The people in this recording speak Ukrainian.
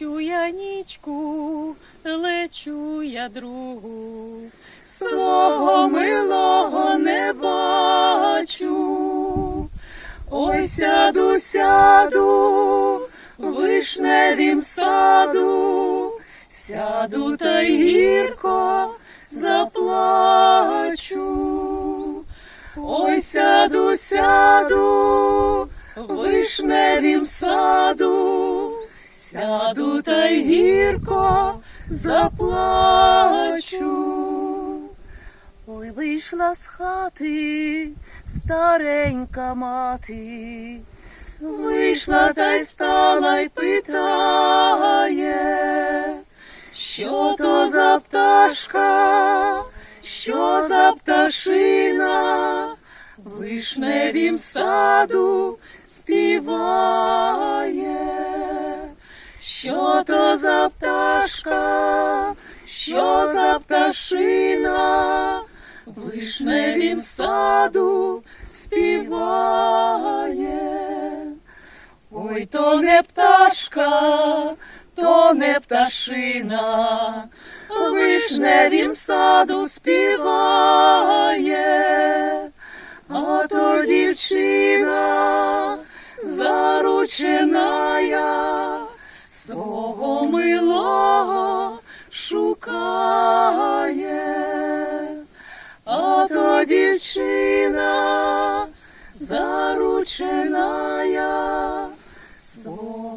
Лечу я нічку, лечу я другу, Свого милого не бачу. Ой, сяду, сяду, вишневім саду, сяду та й гірко заплачу. Ой, сяду, сяду, вишневім саду, сяду та й гірко заплачу. Ой, вийшла з хати старенька мати, вийшла та й стала й питає, що то за пташка, що за пташина, вишневім саду співає, то за пташка, що за пташина, в вишневім саду співає. Ой, то не пташка, то не пташина, в вишневім саду співає, а то дівчина зарученая, свого дівчина зарученая, свого